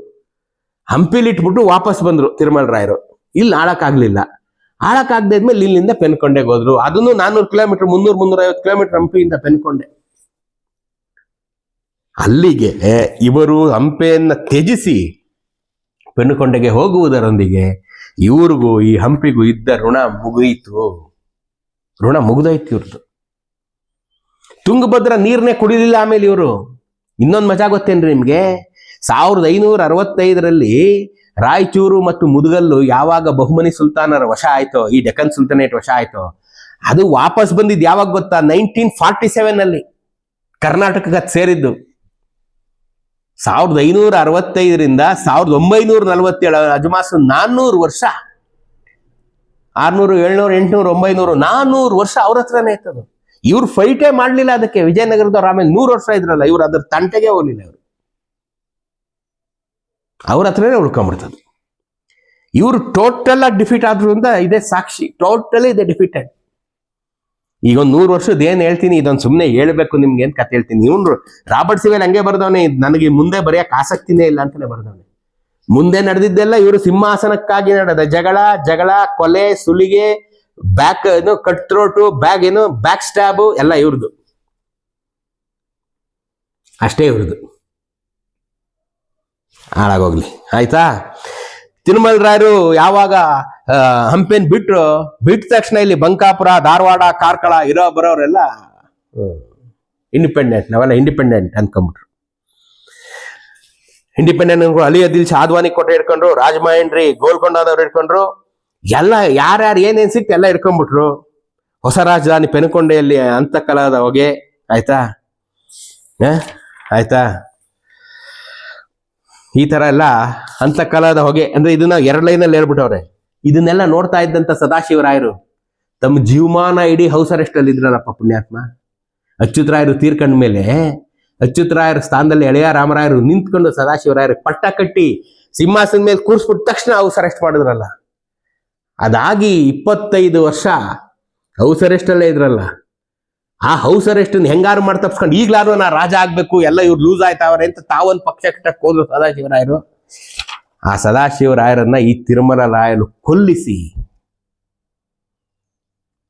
ಹಂಪಿಲಿಟ್ಬಿಟ್ಟು ವಾಪಸ್ ಬಂದ್ರು ತಿರುಮಲ ರಾಯರು. ಇಲ್ಲಿ ಆಳಕ್ಕಾಗ್ಲಿಲ್ಲ. ಆಳಕ್ಕಾಗ್ದಾದ್ಮೇಲೆ ಇಲ್ಲಿಂದ ಪೆನ್ಕೊಂಡೆಗೆ ಹೋದ್ರು. ಅದನ್ನು ನಾನ್ನೂರು ಕಿಲೋಮೀಟರ್, ಮುನ್ನೂರು ಮುನ್ನೂರ ಐವತ್ತು ಕಿಲೋಮೀಟರ್ ಹಂಪಿಯಿಂದ ಪೆನ್ಕೊಂಡೆ. ಅಲ್ಲಿಗೆ ಇವರು ಹಂಪೆಯನ್ನು ತ್ಯಜಿಸಿ ಪೆಣ್ಣುಕೊಂಡೆಗೆ ಹೋಗುವುದರೊಂದಿಗೆ ಇವ್ರಿಗೂ ಈ ಹಂಪಿಗೂ ಇದ್ದ ಋಣ ಮುಗಿಯಿತು. ಋಣ ಮುಗಿದೋಯ್ತು ಇವ್ರದ್ದು. ತುಂಗಭದ್ರ ನೀರನ್ನೇ ಕುಡಿಲಿಲ್ಲ ಆಮೇಲೆ ಇವರು. ಇನ್ನೊಂದು ಮಜಾ ಗೊತ್ತೇನ್ರಿ ನಿಮಗೆ? ಸಾವಿರದ ಐನೂರ ಅರವತ್ತೈದರಲ್ಲಿ ರಾಯಚೂರು ಮತ್ತು ಮುದುಗಲ್ಲು ಯಾವಾಗ ಬಹುಮನಿ ಸುಲ್ತಾನರ ವಶ ಆಯ್ತೋ, ಈ ಡೆಕ್ಕನ್ ಸುಲ್ತಾನೇಟ್ ವಶ ಆಯ್ತೋ, ಅದು ವಾಪಸ್ ಬಂದಿದ್ದು ಯಾವಾಗ ಗೊತ್ತಾ? ನೈನ್ಟೀನ್ ಫಾರ್ಟಿ ಸೆವೆನ್ ಅಲ್ಲಿ ಕರ್ನಾಟಕಕ್ಕೆ ಸೇರಿದ್ದು. ಸಾವಿರದ ಐನೂರ ಅರವತ್ತೈದರಿಂದ ಸಾವಿರದ ಒಂಬೈನೂರ ನಲವತ್ತೇಳು ಅಜಮಾಸು ನಾನ್ನೂರು ವರ್ಷ. ಆರ್ನೂರು, ಏಳ್ನೂರು, ಎಂಟುನೂರು, ಒಂಬೈನೂರು, ನಾನ್ನೂರು ವರ್ಷ ಅವ್ರ ಹತ್ರನೇ ಇತ್ತದು ಇವ್ರು ಫೈಟೇ ಮಾಡಲಿಲ್ಲ ಅದಕ್ಕೆ. ವಿಜಯನಗರದವ್ರು ಆಮೇಲೆ ನೂರು ವರ್ಷ ಇದ್ರಲ್ಲ, ಇವ್ರು ಅದ್ರ ತಂಟೆಗೆ ಹೋಗ್ಲಿಲ್ಲ ಇವರು. ಅವ್ರ ಹತ್ರನೇ ಉಳ್ಕೊಂಡ್ಬಿಡ್ತದೆ ಇವರು ಟೋಟಲ್ ಆಗಿ ಡಿಫೀಟ್ ಆದ್ರಿಂದ ಇದೇ ಸಾಕ್ಷಿ ಟೋಟಲಿ ಇದೆ ಡಿಫೀಟೆಡ್ ಈಗ ಒಂದು ನೂರು ವರ್ಷದ ಏನ್ ಹೇಳ್ತೀನಿ, ಇದೊಂದು ಸುಮ್ಮನೆ ಹೇಳ್ಬೇಕು ನಿಮ್ಗೆ ಏನ್ ಕತೆ ಹೇಳ್ತೀನಿ. ಇವನು ರಾಬರ್ಟ್ ಸಿವೆಲ್ ಹಂಗೆ ಬರ್ದವನೆ ನನಗೆ ಮುಂದೆ ಬರೆಯಕ್ ಆಸಕ್ತಿನೇ ಇಲ್ಲ ಅಂತಾನೆ ಬರ್ದವನೆ. ಮುಂದೆ ನಡೆದಿದ್ದೆಲ್ಲ ಇವರು ಸಿಂಹಾಸನಕ್ಕಾಗಿ ನಡೆದ ಜಗಳ ಜಗಳ, ಕೊಲೆ, ಸುಲಿಗೆ, ಬ್ಯಾಕ್ ಏನು ಕಟ್ ಥ್ರೋಟು ಬ್ಯಾಗ್ ಏನು, ಬ್ಯಾಕ್ ಸ್ಟ್ಯಾಬು, ಎಲ್ಲ ಇವ್ರದ್ದು ಅಷ್ಟೇ ಇವ್ರದ್ದು ಹಾಳಾಗೋಗ್ಲಿ. ಆಯ್ತಾ? ತಿರುಮಲ ರಾಯರು ಯಾವಾಗ ಹಂಪೆನ್ ಬಿಟ್ರು, ಬಿಟ್ಟ ತಕ್ಷಣ ಇಲ್ಲಿ ಬಂಕಾಪುರ, ಧಾರವಾಡ, ಕಾರ್ಕಳ, ಇರೋ ಬರೋರೆಲ್ಲ ಇಂಡಿಪೆಂಡೆಂಟ್ ನಾವೆಲ್ಲ ಇಂಡಿಪೆಂಡೆಂಟ್ ಅನ್ಕೊಂಬಿಟ್ರು ಇಂಡಿಪೆಂಡೆಂಟ್ ಅನ್ಕೊಂಡು ಅಲಿ ಅದಿಲ್ ಶಾದ್ವಾನಿ ಕೋಟೆ ಹಿಡ್ಕೊಂಡ್ರು, ರಾಜಮಹೇಂದ್ರಿ ಗೋಲ್ಕೊಂಡದವ್ರು ಇಟ್ಕೊಂಡ್ರು ಎಲ್ಲ ಯಾರ್ಯಾರು ಏನೇನ್ ಸಿಕ್ತು ಎಲ್ಲ ಹಿಡ್ಕೊಂಡ್ಬಿಟ್ರು. ಹೊಸ ರಾಜಧಾನಿ ಪೆನುಕೊಂಡೆಯಲ್ಲಿ ಅಂತಕಲದ ಹೊಗೆ, ಆಯ್ತಾ? ಆಯ್ತಾ? ಈ ತರ ಎಲ್ಲ ಅಂತಕಾಲದ ಹೊಗೆ. ಅಂದ್ರೆ ಇದನ್ನ ಎರಡು ಲೈನ್ ಅಲ್ಲಿ ಹೇಳ್ಬಿಟ್ಟವ್ರೆ. ಇದನ್ನೆಲ್ಲ ನೋಡ್ತಾ ಇದ್ದಂತ ಸದಾಶಿವರಾಯರು, ತಮ್ಮ ಜೀವಮಾನ ಇಡೀ ಹೌಸ್ ಅರೆಸ್ಟ್ ಅಲ್ಲಿ ಇದ್ರಲ್ಲಪ್ಪ ಪುಣ್ಯಾತ್ಮ. ಅಚ್ಯುತರಾಯರು ತೀರ್ಕೊಂಡ ಮೇಲೆ, ಅಚ್ಯುತರಾಯರ ಸ್ಥಾನದಲ್ಲಿ ಎಳೆಯ ರಾಮರಾಯರು ನಿಂತ್ಕೊಂಡು ಸದಾಶಿವರಾಯರು ಪಟ್ಟ ಕಟ್ಟಿ ಸಿಂಹಾಸನ ಮೇಲೆ ಕೂರಿಸ್ಬಿಟ್ಟ ತಕ್ಷಣ ಹೌಸ್ ಅರೆಸ್ಟ್ ಮಾಡಿದ್ರಲ್ಲ. ಅದಾಗಿ ಇಪ್ಪತ್ತೈದು ವರ್ಷ ಹೌಸ್ ಅರೆಸ್ಟ್ ಅಲ್ಲೇ ಇದ್ರಲ್ಲ. ಆ ಹೌಸ್ ಅರೆಸ್ಟ್ ಹೆಂಗಾರು ಮಾಡಿ ತಪ್ಸ್ಕೊಂಡು ಈಗ್ಲಾರು ನಾ ರಾಜ ಆಗ್ಬೇಕು, ಎಲ್ಲ ಇವ್ರು ಲೂಸ್ ಆಯ್ತಾವ್ರೆ ಅಂತ ತಾವೊಂದು ಪಕ್ಷ ಕಟ್ಟಕ್ ಹೋದ್ರು ಸದಾಶಿವರಾಯರು. ಆ ಸದಾಶಿವರಾಯರನ್ನ ಈ ತಿರುಮಲ ರಾಯರು ಕೊಲ್ಲಿಸಿ.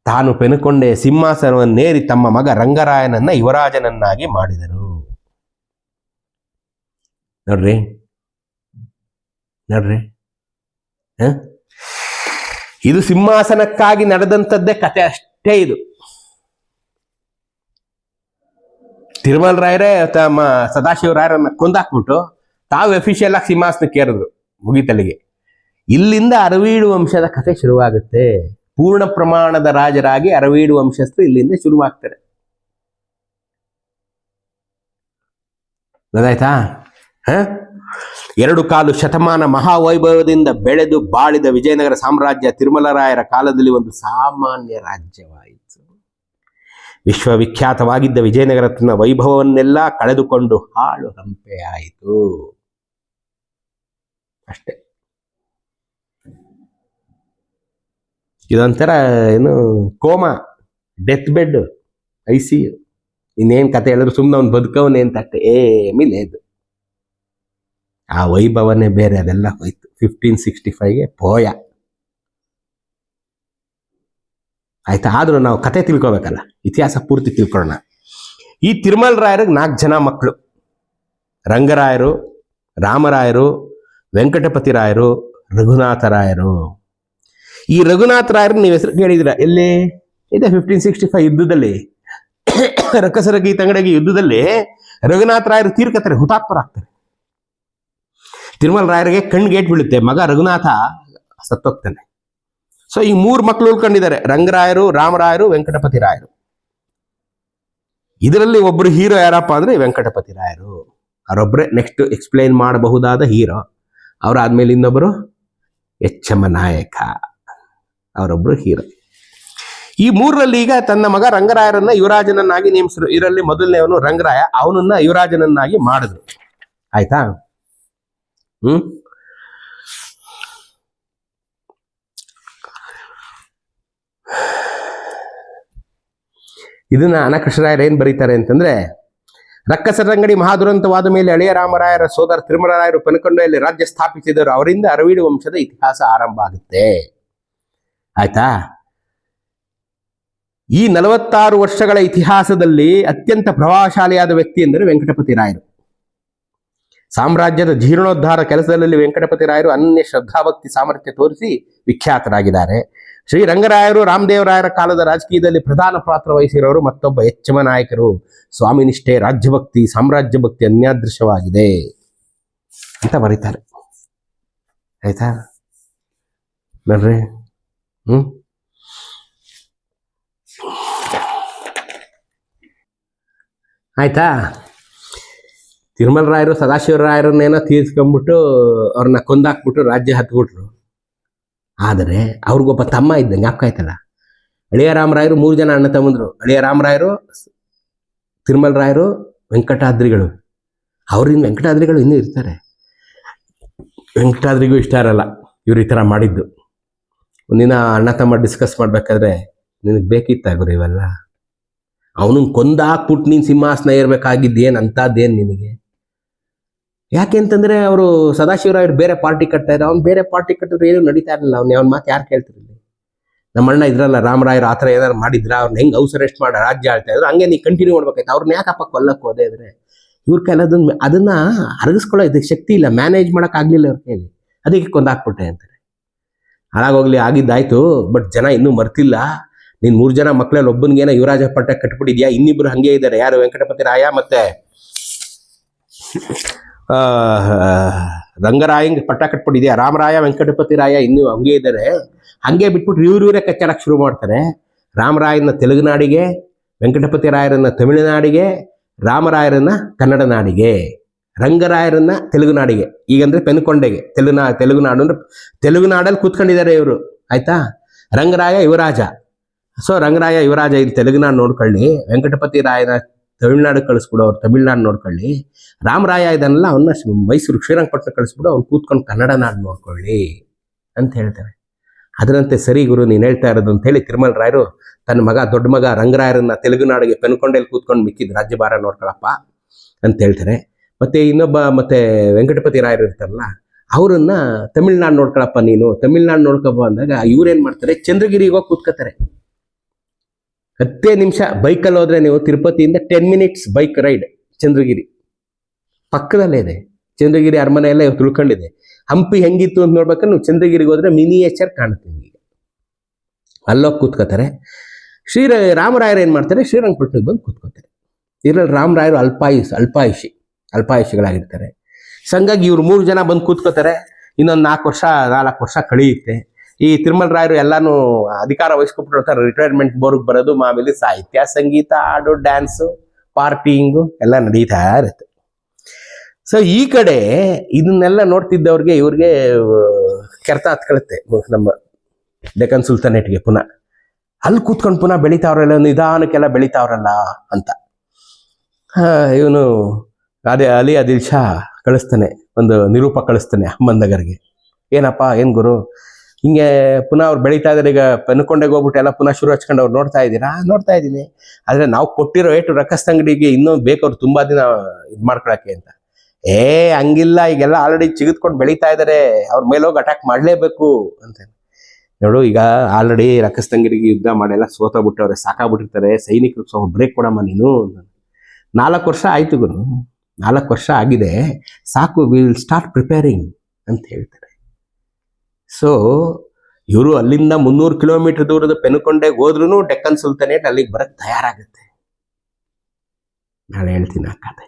ತಾನು ಪೆನುಕೊಂಡೆ ಸಿಂಹಾಸನವನ್ನೇರಿ ತಮ್ಮ ಮಗ ರಂಗರಾಯನನ್ನ ಯುವರಾಜನನ್ನಾಗಿ ಮಾಡಿದರು. ನೋಡ್ರಿ. ನೋಡ್ರಿ? ಇದು ಸಿಂಹಾಸನಕ್ಕಾಗಿ ನಡೆದಂಥದ್ದೇ ಕತೆ ಅಷ್ಟೇ ಇದು. ತಿರುಮಲ ರಾಯರೇ ತಮ್ಮ ಸದಾಶಿವ ರಾಯರನ್ನ ಕೊಂದಾಕ್ಬಿಟ್ಟು ತಾವು ಎಫಿಷಿಯಲ್ ಆಗಿ ಸಿಂಹಾಸನ ಕೇರಿದ್ರು ಮುಗಿತಲಿಗೆ. ಇಲ್ಲಿಂದ ಅರವೀಡು ವಂಶದ ಕಥೆ ಶುರುವಾಗುತ್ತೆ. ಪೂರ್ಣ ಪ್ರಮಾಣದ ರಾಜರಾಗಿ ಅರವೀಡು ವಂಶಸ್ಥರು ಇಲ್ಲಿಂದ ಶುರುವಾಗ್ತಾರೆ. ಗೊತ್ತಾಯ್ತಾ? ಹ? ಎರಡು ಕಾಲು ಶತಮಾನ ಮಹಾವೈಭವದಿಂದ ಬೆಳೆದು ಬಾಳಿದ ವಿಜಯನಗರ ಸಾಮ್ರಾಜ್ಯ ತಿರುಮಲರಾಯರ ಕಾಲದಲ್ಲಿ ಒಂದು ಸಾಮಾನ್ಯ ರಾಜ್ಯವಾಯಿತು ವಿಶ್ವವಿಖ್ಯಾತವಾಗಿದ್ದ ವಿಜಯನಗರ ತನ್ನ ವೈಭವವನ್ನೆಲ್ಲ ಕಳೆದುಕೊಂಡು ಹಾಳು ಹಂಪೆಯಾಯಿತು ಅಷ್ಟೇ. ಇದೊಂಥರ ಏನು coma, death bed I C U ಇನ್ನೇನು ಕತೆ ಹೇಳಿದ್ರು ಸುಮ್ಮನೆ ಅವ್ನು ಬದುಕವನೇ ಅಂತ ಏ ಏಮಿ ಇದು ಆ ವೈಭವನೇ ಬೇರೆ, ಅದೆಲ್ಲ ಹೋಯ್ತು. ಫಿಫ್ಟೀನ್ ಸಿಕ್ಸ್ಟಿ ಫೈವ್ಗೆ ಪೋಯ. ಆಯ್ತಾ? ಆದರೂ ನಾವು ಕತೆ ತಿಳ್ಕೊಬೇಕಲ್ಲ. ಇತಿಹಾಸ ಪೂರ್ತಿ ತಿಳ್ಕೊಳ್ಳೋಣ. ಈ ತಿರುಮಲ್ ರಾಯರಿಗೆ ನಾಲ್ಕು ಜನ ಮಕ್ಕಳು. ರಂಗರಾಯರು, ರಾಮರಾಯರು, ವೆಂಕಟಪತಿ ರಾಯರು, ರಘುನಾಥ ರಾಯರು. ಈ ರಘುನಾಥ ರಾಯರು ನೀವು ಹೆಸರು ಕೇಳಿದಿರ ಎಲ್ಲಿ? ಇದೆ ಫಿಫ್ಟೀನ್ ಸಿಕ್ಸ್ಟಿ ಫೈವ್ ಯುದ್ಧದಲ್ಲಿ. ರಕ್ಕಸರಗಿ ತಂಗಡಗಿ ಯುದ್ಧದಲ್ಲಿ ರಘುನಾಥ ರಾಯರು ತೀರ್ಕತಾರೆ ಹುತಾತ್ಮರಾಗ್ತಾರೆ. ತಿರುಮಲ ರಾಯರಿಗೆ ಕಣ್ಗೇಟ್ ಬೀಳುತ್ತೆ. ಮಗ ರಘುನಾಥ ಸತ್ತೋಗ್ತಾನೆ. ಸೊ ಈ ಮೂರು ಮಕ್ಕಳು ಉಳ್ಕೊಂಡಿದ್ದಾರೆ. ರಂಗರಾಯರು, ರಾಮರಾಯರು, ವೆಂಕಟಪತಿ ರಾಯರು. ಇದರಲ್ಲಿ ಒಬ್ರು ಹೀರೋ ಯಾರಪ್ಪ ಅಂದ್ರೆ ವೆಂಕಟಪತಿ ರಾಯರು. ಅವರೊಬ್ಬರೇ ನೆಕ್ಸ್ಟ್ ಎಕ್ಸ್ಪ್ಲೈನ್ ಮಾಡಬಹುದಾದ ಹೀರೋ. ಅವರಾದ್ಮೇಲೆ ಇನ್ನೊಬ್ಬರು ಎಚ್ ಎಂ ನಾಯಕ. ಅವರೊಬ್ರು ಹೀರೋ. ಈ ಮೂರರಲ್ಲಿ ಈಗ ತನ್ನ ಮಗ ರಂಗರಾಯರನ್ನ ಯುವರಾಜನನ್ನಾಗಿ ನೇಮಿಸಿದ್ರು. ಇದರಲ್ಲಿ ಮೊದಲನೇವನು ರಂಗರಾಯ. ಅವನನ್ನ ಯುವರಾಜನನ್ನಾಗಿ ಮಾಡಿದ್ರು. ಆಯ್ತಾ? ಹ್ಮ್? ಇದನ್ನ ಅನಕೃಷ್ಣರಾಯರು ಏನ್ ಬರೀತಾರೆ ಅಂತಂದ್ರೆ ರಕ್ಕಸರಂಗಡಿ ಮಹಾದುರಂತವಾದ ಮೇಲೆ ಅಳಿಯ ರಾಮರಾಯರ ಸೋದರ ತಿರುಮಲರಾಯರು ಪನಕೊಂಡೆಯಲ್ಲಿ ರಾಜ್ಯ ಸ್ಥಾಪಿಸಿದರು, ಅವರಿಂದ ಅರವೀಡು ವಂಶದ ಇತಿಹಾಸ ಆರಂಭ ಆಗುತ್ತೆ. ಆಯ್ತಾ? ಈ ನಲವತ್ತಾರು ವರ್ಷಗಳ ಇತಿಹಾಸದಲ್ಲಿ ಅತ್ಯಂತ ಪ್ರಭಾವಶಾಲಿಯಾದ ವ್ಯಕ್ತಿ ಎಂದರೆ ವೆಂಕಟಪತಿ ರಾಯರು. ಸಾಮ್ರಾಜ್ಯದ ಜೀರ್ಣೋದ್ಧಾರ ಕೆಲಸದಲ್ಲಿ ವೆಂಕಟಪತಿ ರಾಯರು ಅನ್ಯ ಶ್ರದ್ಧಾಭಕ್ತಿ ಸಾಮರ್ಥ್ಯ ತೋರಿಸಿ ವಿಖ್ಯಾತರಾಗಿದ್ದಾರೆ. ಶ್ರೀ ರಂಗರಾಯರು ರಾಮದೇವರಾಯರ ಕಾಲದ ರಾಜಕೀಯದಲ್ಲಿ ಪ್ರಧಾನ ಪಾತ್ರ ವಹಿಸಿರೋರು ಮತ್ತೊಬ್ಬ ಹೆಚ್ಚಮ ನಾಯಕರು. ಸ್ವಾಮಿ ನಿಷ್ಠೆ, ರಾಜ್ಯಭಕ್ತಿ, ಸಾಮ್ರಾಜ್ಯ ಭಕ್ತಿ ಅನ್ಯಾದೃಶ್ಯವಾಗಿದೆ ಅಂತ ಬರೀತಾರೆ. ಆಯ್ತಾ? ನೋಡ್ರಿ. ಹ್ಮ್? ಆಯ್ತಾ? ತಿರುಮಲ ರಾಯರು ಸದಾಶಿವರಾಯರನ್ನೇನೋ ತೀರ್ಸ್ಕೊಂಡ್ಬಿಟ್ಟು ಅವ್ರನ್ನ ಕೊಂದಾಕ್ಬಿಟ್ಟು ರಾಜ್ಯ ಹತ್ಬಿಟ್ರು. ಆದರೆ ಅವ್ರಿಗೊಬ್ಬ ತಮ್ಮ ಇದ್ದ, ಜ್ಞಾಪಕ ಆಯ್ತಲ್ಲ? ಅಳಿಯ ರಾಮರಾಯರು ಮೂರು ಜನ ಅಣ್ಣ ತಮ್ಮಂದರು. ಅಳಿಯ ರಾಮರಾಯರು, ತಿರುಮಲ ರಾಯರು, ವೆಂಕಟಾದ್ರಿಗಳು. ಅವ್ರಿಂದ ವೆಂಕಟಾದ್ರಿಗಳು ಇನ್ನೂ ಇರ್ತಾರೆ. ವೆಂಕಟಾದ್ರಿಗೂ ಇಷ್ಟ ಇರಲ್ಲ ಇವ್ರು ಈ ಥರ ಮಾಡಿದ್ದು. ಒಂದಿನ ಅಣ್ಣ ತಮ್ಮ ಡಿಸ್ಕಸ್ ಮಾಡಬೇಕಾದ್ರೆ, ನಿನಗೆ ಬೇಕಿತ್ತ ಗುರು ಇವೆಲ್ಲ? ಅವನನ್ನ ಕೊಂದಾಕ್ಬಿಟ್ಟು ನೀನು ಸಿಂಹಾಸನ ಇರಬೇಕಾಗಿದ್ದೇನು ಅಂತದ್ದೇನು ನಿನಗೆ? ಯಾಕೆ ಅಂತಂದ್ರೆ ಅವರು ಸದಾಶಿವರಾಯರು ಬೇರೆ ಪಾರ್ಟಿ ಕಟ್ತಾ ಇದ್ರು. ಅವ್ನು ಬೇರೆ ಪಾರ್ಟಿ ಕಟ್ಟಿದ್ರೆ ಏನು ನಡೀತಾ ಇರಲಿಲ್ಲ ಅವ್ನು ಅವ್ನ ಮಾತು ಯಾರು ಕೇಳ್ತಿರಲಿಲ್ಲ ನಮ್ಮ ಅಣ್ಣ ಇದ್ರಲ್ಲ, ರಾಮರಾಯರು ಆ ಥರ ಏನಾರು ಮಾಡಿದ್ರ? ಅವ್ರನ್ನ ಹೆಂಗೆ ಹೌಸ್ ಅರೆಸ್ಟ್ ಮಾಡಿ, ರಾಜ್ಯ ಆಳ್ತಾ ಇದ್ರು. ಹಂಗೆ ನೀ ಕಂಟಿನ್ಯೂ ಮಾಡ್ಬೇಕಾಯ್ತು. ಅವ್ರನ್ನ ಯಾಕಪ್ಪ ಕೊಲ್ಲಕ್ಕೆ ಹೋದೆ ಇದ್ರೆ? ಇವ್ರ ಕೈಲಿ ಅದನ್ನ ಅದನ್ನ ಅರಗಿಸ್ಕೊಳ್ಳೋ ಇದಕ್ಕೆ ಶಕ್ತಿ ಇಲ್ಲ. ಮ್ಯಾನೇಜ್ ಮಾಡಕ್ ಆಗ್ಲಿಲ್ಲ ಅವ್ರ ಕೈಲಿ ಅದಕ್ಕೆ ಕೊಂದಾಕ್ಬಿಟ್ಟೆ ಅಂತಾರೆ. ಹಾಳಾಗೋಗ್ಲಿ, ಆಗಿದ್ದಾಯ್ತು ಬಟ್ ಜನ ಇನ್ನೂ ಮರ್ತಿಲ್ಲ. ನೀನ್ ಮೂರ್ ಜನ ಮಕ್ಕಳಲ್ಲಿ ಒಬ್ಬನಿಗೇನೋ ಯುವರಾಜ ಪಟ್ಟ ಕಟ್ಬಿಟ್ಟಿದ್ಯಾ? ಇನ್ನಿಬ್ರು ಹಂಗೆ ಇದ್ದಾರೆ ಯಾರು? ವೆಂಕಟಪತಿ ರಾಯ ಮತ್ತೆ ರಂಗರಾಯಂಗ್ ಪಟ್ಟ ಕಟ್ಬಿಟ್ಟಿದ್ಯಾ? ರಾಮರಾಯ ವೆಂಕಟಪತಿ ರಾಯ ಇನ್ನೂ ಹಂಗೆ ಇದ್ದಾರೆ ಹಂಗೆ ಬಿಟ್ಬಿಟ್ಟು ಇವ್ರು ಇವರೇ ಕಚ್ಚಾಡಕ್ಕೆ ಶುರು ಮಾಡ್ತಾರೆ. ರಾಮರಾಯನ ತೆಲುಗುನಾಡಿಗೆ, ವೆಂಕಟಪತಿ ರಾಯರನ್ನ ತಮಿಳುನಾಡಿಗೆ, ರಾಮರಾಯರನ್ನ ಕನ್ನಡ ನಾಡಿಗೆ, ರಂಗರಾಯರನ್ನ ತೆಲುಗುನಾಡಿಗೆ, ಈಗಂದ್ರೆ ಪೆನ್ಕೊಂಡೆಗೆ, ತೆಲುಗು ತೆಲುಗುನಾಡು ತೆಲುಗು ನಾಡು ಅಂದ್ರೆ ತೆಲುಗು ನಾಡಲ್ಲಿ ಕೂತ್ಕೊಂಡಿದ್ದಾರೆ ಇವರು. ಆಯ್ತಾ? ರಂಗರಾಯ ಯುವರಾಜ. ಸೊ ರಂಗರಾಯ ಯುವರಾಜ ಇಲ್ಲಿ ತೆಲುಗುನಾಡು ನೋಡ್ಕೊಳ್ಳಿ. ವೆಂಕಟಪತಿ ರಾಯನ ತಮಿಳ್ನಾಡು ಕಳಿಸ್ಬಿಡು, ಅವ್ರು ತಮಿಳ್ನಾಡು ನೋಡ್ಕೊಳ್ಳಿ. ರಾಮರಾಯ ಇದನ್ನೆಲ್ಲ ಅವನ್ನ ಮೈಸೂರು ಶ್ರೀರಂಗಪಟ್ಟಣ ಕಳಿಸ್ಬಿಡು, ಅವ್ನು ಕೂತ್ಕೊಂಡು ಕನ್ನಡ ನಾಡು ನೋಡ್ಕೊಳ್ಳಿ ಅಂತ ಹೇಳ್ತಾರೆ. ಅದರಂತೆ ಸರಿ ಗುರು, ನೀನು ಹೇಳ್ತಾ ಇರೋದು ಅಂತ ಹೇಳಿ ತಿರುಮಲ ರಾಯರು ತನ್ನ ಮಗ, ದೊಡ್ಡ ಮಗ ರಂಗರಾಯರನ್ನ ತೆಲುಗು ನಾಡಿಗೆ ಪೆನ್ಕೊಂಡಲ್ಲಿ ಕೂತ್ಕೊಂಡು ಮಿಕ್ಕಿದ ರಾಜ್ಯಭಾರ ನೋಡ್ಕೊಳಪ್ಪ ಅಂತ ಹೇಳ್ತಾರೆ. ಮತ್ತೆ ಇನ್ನೊಬ್ಬ ಮತ್ತೆ ವೆಂಕಟಪತಿ ರಾಯರು ಇರ್ತಾರಲ್ಲ, ಅವರನ್ನ ತಮಿಳ್ನಾಡು ನೋಡ್ಕೊಳಪ್ಪ ನೀನು, ತಮಿಳ್ನಾಡು ನೋಡ್ಕೊಪ್ಪ ಅಂದಾಗ ಇವ್ರೇನ್ ಮಾಡ್ತಾರೆ, ಚಂದ್ರಗಿರಿಗೆ ಹೋಗಿ ಕೂತ್ಕೋತಾರೆ. ಹತ್ತೇ ನಿಮಿಷ ಬೈಕಲ್ಲಿ ಹೋದ್ರೆ ನೀವು ತಿರುಪತಿಯಿಂದ ten minutes bike ride Chandragiri. ಪಕ್ಕದಲ್ಲೇ ಇದೆ. ಚಂದ್ರಗಿರಿ ಅರಮನೆ ಎಲ್ಲ ಇವತ್ತು ಉಳ್ಕೊಂಡಿದೆ ಹಂಪಿ ಹೆಂಗಿತ್ತು ಅಂತ ನೋಡ್ಬೇಕಾದ್ರೆ ನೀವು ಚಂದ್ರಗಿರಿಗೆ ಹೋದ್ರೆ ಮಿನಿಯೇಚರ್ ಕಾಣುತ್ತೆ ಈಗ ಅಲ್ಲೋಗಿ ಕೂತ್ಕೋತಾರೆ. ಶ್ರೀ ರಾಮರಾಯರು ಏನು ಮಾಡ್ತಾರೆ? ಶ್ರೀರಂಗಪಟ್ಟಣಕ್ಕೆ ಬಂದು ಕೂತ್ಕೋತಾರೆ. ಇದರಲ್ಲಿ ರಾಮರಾಯರು ಅಲ್ಪಾಯುಷ್, ಅಲ್ಪಾಯುಷಿ, ಅಲ್ಪಾಯುಷಿಗಳಾಗಿರ್ತಾರೆ. ಸಂಗಾಗಿ ಇವ್ರು ಮೂರು ಜನ ಬಂದು ಕೂತ್ಕೋತಾರೆ. ಇನ್ನೊಂದು ನಾಲ್ಕು ವರ್ಷ ನಾಲ್ಕು ವರ್ಷ ಕಳೆಯುತ್ತೆ. ಈ ತಿರುಮಲ ರಾಯರು ಎಲ್ಲಾನು ಅಧಿಕಾರ ವಹಿಸ್ಕೊಬಿಟ್ಟಿರ್ತಾರೆ ರಿಟೈರ್ಮೆಂಟ್ ಬೋರ್ಗ್ ಬರೋದು ಮಾಮೂಲಿ ಸಾಹಿತ್ಯ, ಸಂಗೀತ, ಹಾಡು ಡ್ಯಾನ್ಸು ಪಾರ್ಟಿಂಗು ಎಲ್ಲ ನಡೀತಾ ಇರುತ್ತೆ. ಸೊ ಈ ಕಡೆ ಇದನ್ನೆಲ್ಲ ನೋಡ್ತಿದ್ದವ್ರಿಗೆ ಇವ್ರಿಗೆ ಕೆರ್ತ ಹತ್ಕೊಳುತ್ತೆ ನಮ್ಮ ಡೆಕನ್ ಸುಲ್ತಾನೇಟ್ಗೆ ಪುನಃ. ಅಲ್ಲಿ ಕೂತ್ಕೊಂಡು ಪುನಃ ಬೆಳಿತಾವ್ರಲ್ಲ, ನಿಧಾನಕ್ಕೆಲ್ಲ ಬೆಳಿತಾವ್ರಲ್ಲ ಅಂತ. ಇವನು ಅದೇ ಅಲಿ ಅದಿಲ್ ಶಾ ಕಳಿಸ್ತಾನೆ, ಒಂದು ನಿರೂಪ ಕಳಿಸ್ತಾನೆ ಅಹಮದ್ನಗರ್ಗೆ ಏನಪ್ಪ, ಏನ್ ಗುರು? ಹಿಂಗೆ ಪುನಃ ಅವ್ರು ಬೆಳೀತಾ ಇದಾರೆ ಈಗ ಪೆನ್ಕೊಂಡೆಗೆ ಹೋಗ್ಬಿಟ್ಟು ಎಲ್ಲ ಪುನಃ ಶುರು ಹಚ್ಕೊಂಡು ಅವ್ರು ನೋಡ್ತಾ ಇದ್ದೀರಾ? ನೋಡ್ತಾ ಇದ್ದೀನಿ. ಆದ್ರೆ ನಾವು ಕೊಟ್ಟಿರೋ ಏಟು ರಕ್ಕಸ್ತಂಗಡಿಗೆ ಇನ್ನೂ ಬೇಕು ಅವ್ರು ತುಂಬಾ ದಿನ ಇದು ಮಾಡ್ಕೊಳಕ್ಕೆ ಅಂತ. ಏ ಹಂಗಿಲ್ಲ ಈಗೆಲ್ಲ ಆಲ್ರೆಡಿ ಚಿಗಿದ್ಕೊಂಡು ಬೆಳೀತಾ ಇದ್ದಾರೆ ಅವ್ರ ಮೇಲೆ ಹೋಗಿ ಅಟ್ಯಾಕ್ ಮಾಡಲೇಬೇಕು ಅಂತ. ನೋಡು ಈಗ ಆಲ್ರೆಡಿ ರಕಸ್ತಂಗಡಿಗೆ ಯುದ್ಧ ಮಾಡೆಲ್ಲ ಸೋತೋಗ್ಬಿಟ್ಟವ್ರೆ ಸಾಕಾಗ್ಬಿಟ್ಟಿರ್ತಾರೆ ಸೈನಿಕರಿಗೆ ಸ್ವಲ್ಪ ಬ್ರೇಕ್ ಕೊಡಮ್ಮ ನೀನು ನಾಲ್ಕು ವರ್ಷ ಆಯ್ತು ಗುರು. ನಾಲ್ಕು ವರ್ಷ ಆಗಿದೆ. ಸಾಕು ವಿಲ್ ಸ್ಟಾರ್ಟ್ ಪ್ರಿಪೇರಿಂಗ್ ಅಂತ ಹೇಳ್ತಾರೆ. ಸೊ ಇವರು ಅಲ್ಲಿಂದ ಮುನ್ನೂರು ಕಿಲೋಮೀಟರ್ ದೂರದ ಪೆನುಕೊಂಡೆಗೆ ಹೋದ್ರೂ ಡೆಕ್ಕನ್ ಸುಲ್ತಾನೇಟ್ ಅಲ್ಲಿಗೆ ಬರಕ್ಕೆ ತಯಾರಾಗುತ್ತೆ. ನಾಳೆ ಹೇಳ್ತೀನಿ ಆ ಕತೆ